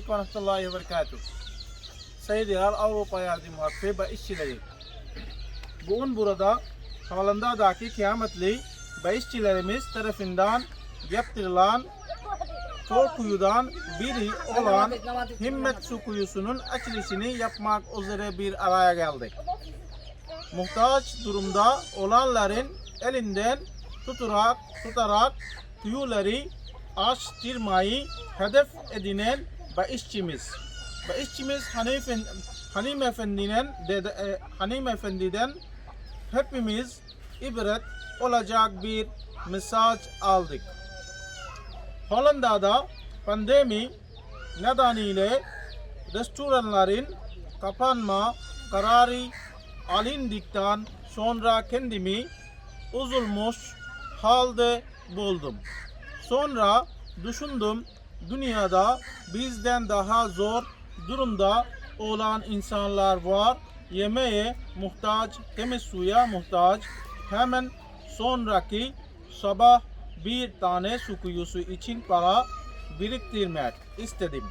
Aleyküm ve rahmetullahi ve berekatuhu. Saygıdeğer Avrupa Yardım Vakfı ve işçileri. Bugün burada Hollanda'daki kıyametli ve işçilerimiz tarafından yaptırılan Kor kuyudan biri olan Himmet Su Kuyusu'nun açılışını yapmak üzere bir araya geldik. Muhtaç durumda olanların elinden tutarak, tutarak kuyuları açtırmayı hedef edinen işçimiz. Ve işçimiz Hanifen, Hanim Efendi'den, dede, Hanim Efendi'den hepimiz ibret olacak bir mesaj aldık. Hollanda'da pandemi nedeniyle restoranların kapanma kararı alındıktan sonra kendimi üzülmüş halde buldum. Sonra düşündüm dünyada bizden daha zor durumda olan insanlar var. Yemeğe muhtaç, temiz suya muhtaç. Hemen sonraki sabah bir tane su kuyusu için para biriktirmek istedim.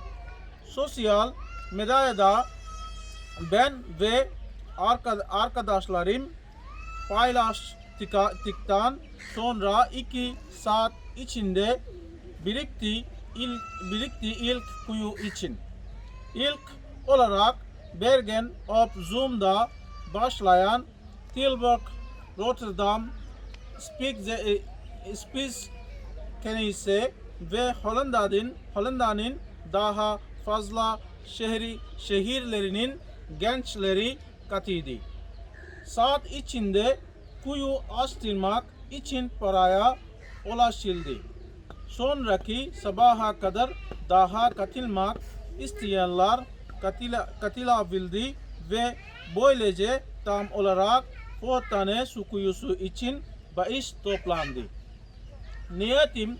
Sosyal medyada ben ve arka- arkadaşlarım paylaştıktan sonra iki saat içinde birikti ilk, birikti ilk kuyu için. İlk olarak Bergen op Zoom'da başlayan Tilburg, Rotterdam, e, Spies Kenise ve Hollanda'nın Hollanda'nın daha fazla şehri şehirlerinin gençleri katıldı. Saat içinde kuyu açtırmak için paraya ulaşıldı. Sonraki sabaha kadar daha katılmak isteyenler katıla, katılabildi ve böylece tam olarak 4 tane su kuyusu için bahis toplandı. Niyetim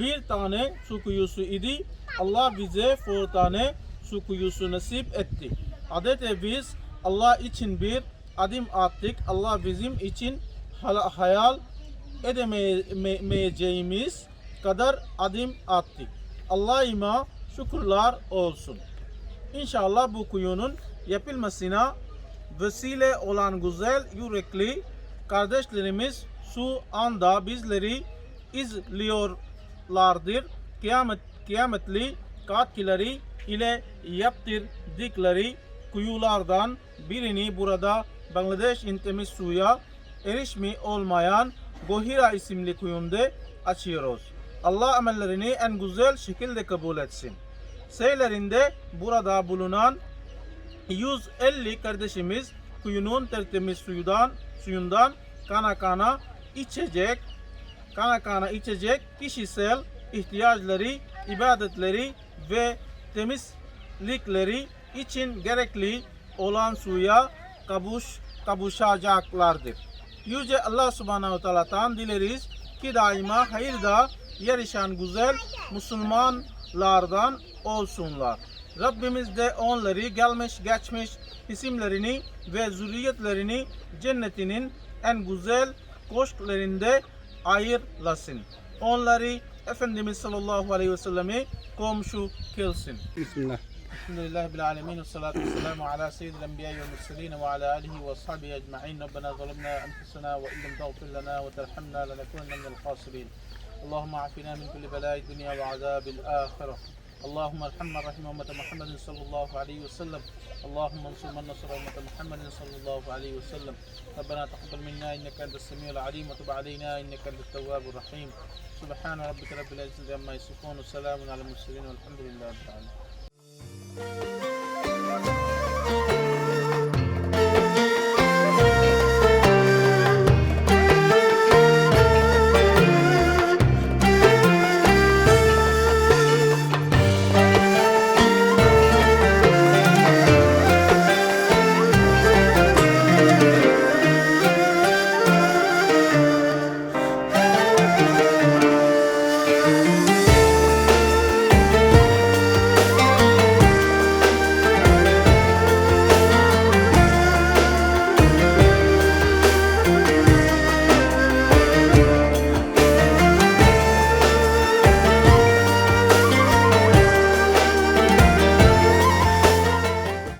bir tane su kuyusu idi. Allah bize 4 tane su kuyusu nasip etti. Adete biz Allah için bir adım attık. Allah bizim için hayal edemeyeceğimiz kadar adım attık. Allah'ıma şükürler olsun. İnşallah bu kuyunun yapılmasına vesile olan güzel yürekli kardeşlerimiz şu anda bizleri izliyorlardır. Kıyamet, kıyametli katkıları ile yaptırdıkları kuyulardan birini burada Bangladeş temiz suya erişimi olmayan Gohira isimli kuyumda açıyoruz. Allah amellerini en güzel şekilde kabul etsin. Seylerinde burada bulunan 150 kardeşimiz kuyunun tertemiz suyundan, suyundan kana kana içecek, kana kana içecek kişisel ihtiyaçları, ibadetleri ve temizlikleri için gerekli olan suya kavuş, kavuşacaklardır. Yüce Allah Subhanahu Teala'dan dileriz ki daima hayırda yarışan güzel Müslümanlardan olsunlar. Rabbimiz de onları gelmiş geçmiş isimlerini ve zürriyetlerini cennetinin en güzel koşklarında ayırlasın. Onları Efendimiz sallallahu aleyhi ve selleme komşu kılsın. Bismillah. Elhamdülillahi Rabbil alemin ve salatu ve selamu ala seyyidil enbiya ve mursalin ve ala alihi ve ashabihi ecma'in. Rabbena zalimna enfusana ve illam tağfir lana ve terhamna lanakunanna minel khasirin. اللهم عافنا من كل بلاء الدنيا وعذاب الآخرة. اللهم ارحمنا رحم أمة محمد صلى الله عليه وسلم. اللهم انصر من نصر أمة محمد صلى الله عليه وسلم. ربنا تقبل منا إنك أنت السميع العليم وتب علينا إنك أنت التواب الرحيم. سبحان ربك رب العزة عما يصفون وسلام على المرسلين والحمد لله رب العالمين.